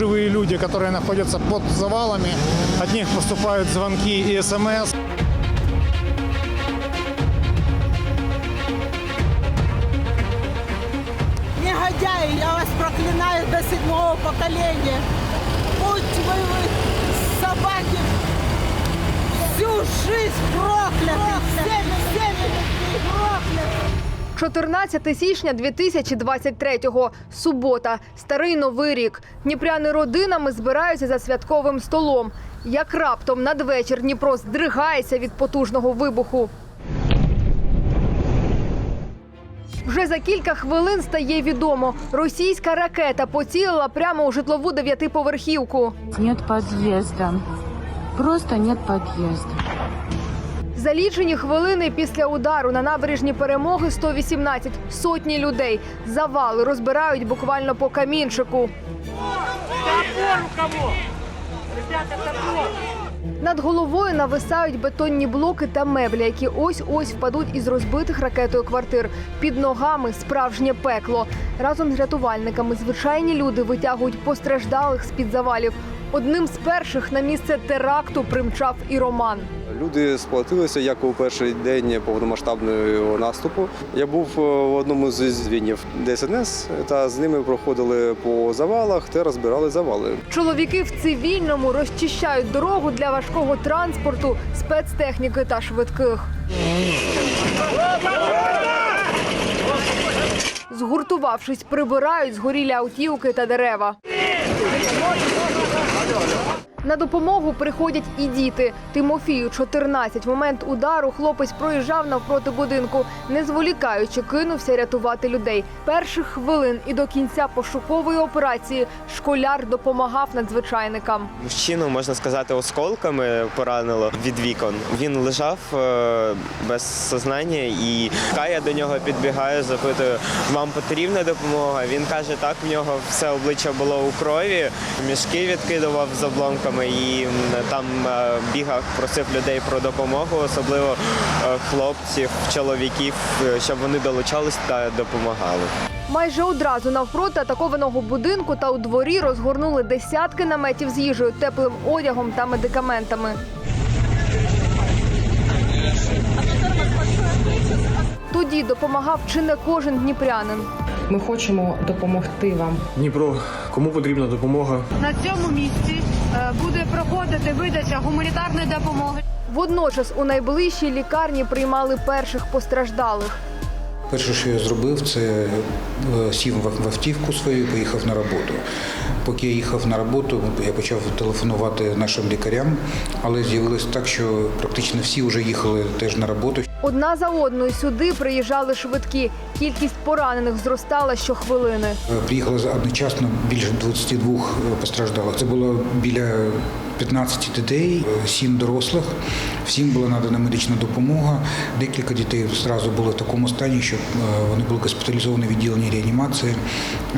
живые люди, которые находятся под завалами. От них поступают звонки и СМС. Негодяи, я вас проклинаю до седьмого поколения. Будьте вы, вы собаки, всю жизнь прокляты, всеми, всеми прокляты. 14 січня 2023-го. Субота. Старий новий рік. Дніпряни родинами збираються за святковим столом. Як раптом надвечір Дніпро здригається від потужного вибуху. Вже за кілька хвилин стає відомо, російська ракета поцілила прямо у житлову дев'ятиповерхівку. Нет подъезда. Просто нет подъезда. За лічені хвилини після удару на набережні перемоги 118 сотні людей. Завали розбирають буквально по камінчику. Над головою нависають бетонні блоки та меблі, які ось-ось впадуть із розбитих ракетою квартир. Під ногами справжнє пекло. Разом з рятувальниками звичайні люди витягують постраждалих з-під завалів. Одним з перших на місце теракту примчав і Роман. Люди сплатилися як у перший день повномасштабного наступу. Я був е, в одному з звінів ДСНС, та з ними проходили по завалах та розбирали завали. Чоловіки в цивільному розчищають дорогу для важкого транспорту, спецтехніки та швидких. Згуртувавшись, прибирають згорілі автівки та дерева. На допомогу приходять і діти. Тимофію 14. В момент удару хлопець проїжджав навпроти будинку, не зволікаючи, кинувся рятувати людей. Перших хвилин і до кінця пошукової операції школяр допомагав надзвичайникам. Мужчину, можна сказати, осколками поранило від вікон. Він лежав е, без сознання, і я до нього підбігаю, запитую, вам потрібна допомога? Він каже, так, в нього все обличчя було у крові, мішки відкидував з обломками і там е, бігав, просив людей про допомогу, особливо е, хлопців, чоловіків, е, щоб вони долучались та допомагали. Майже одразу навпроти атакованого будинку та у дворі розгорнули десятки наметів з їжею, теплим одягом та медикаментами. Тоді допомагав чи не кожен дніпрянин. Ми хочемо допомогти вам. Дніпро, кому потрібна допомога? На цьому місці е, буде проходити видача гуманітарної допомоги. Водночас у найближчій лікарні приймали перших постраждалих. Перше, що я зробив, це е, сів в в автівку свою і поїхав на роботу. Поки я їхав на роботу, я почав телефонувати нашим лікарям, але з'явилось так, що практично всі вже їхали теж на роботу. Одна за одною сюди приїжджали швидкі. Кількість поранених зростала щохвилини. Е, Приїхало одночасно більше 22 постраждалих. Це було біля 15 дітей, 7 дорослих. Всім була надана медична допомога. Декілька дітей одразу були в такому стані, що е, вони були госпіталізовані в відділенні реанімації.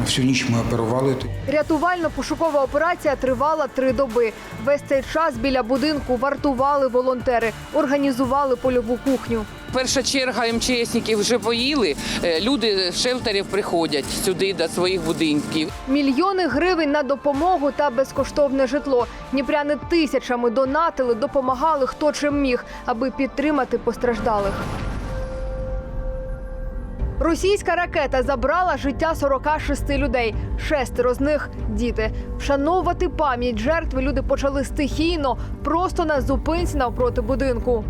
Всю ніч ми оперували. Рятувально-пошукова операція тривала три доби. Весь цей час біля будинку вартували волонтери, організували польову кухню. Перша черга МЧСників вже поїли. е, Люди з шелтерів приходять сюди до своїх будинків. Мільйони гривень на допомогу та безкоштовне житло. Дніпряни тисячами донатили, допомагали хто чим міг, аби підтримати постраждалих. Російська ракета забрала життя 46 людей. Шестеро з них діти. Вшановувати пам'ять жертви люди почали стихійно, просто на зупинці навпроти будинку.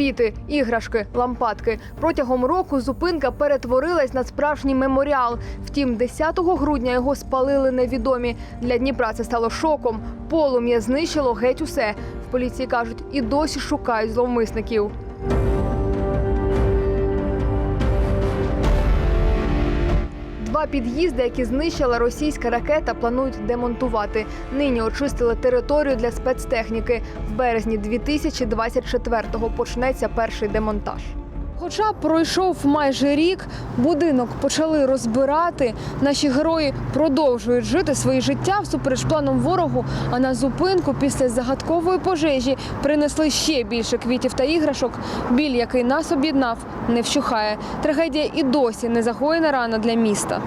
Квіти, іграшки, лампадки. Протягом року зупинка перетворилась на справжній меморіал. Втім, 10 грудня його спалили невідомі. Для Дніпра це стало шоком. Полум'я знищило геть усе. В поліції кажуть, і досі шукають зловмисників. Два під'їзди, які знищила російська ракета, планують демонтувати. Нині очистили територію для спецтехніки. В березні 2024-го почнеться перший демонтаж. Хоча пройшов майже рік, будинок почали розбирати. Наші герої продовжують жити своє життя всупереч планом ворогу. А на зупинку після загадкової пожежі принесли ще більше квітів та іграшок. Біль, який нас об'єднав, не вщухає. Трагедія і досі не загоєна рана для міста.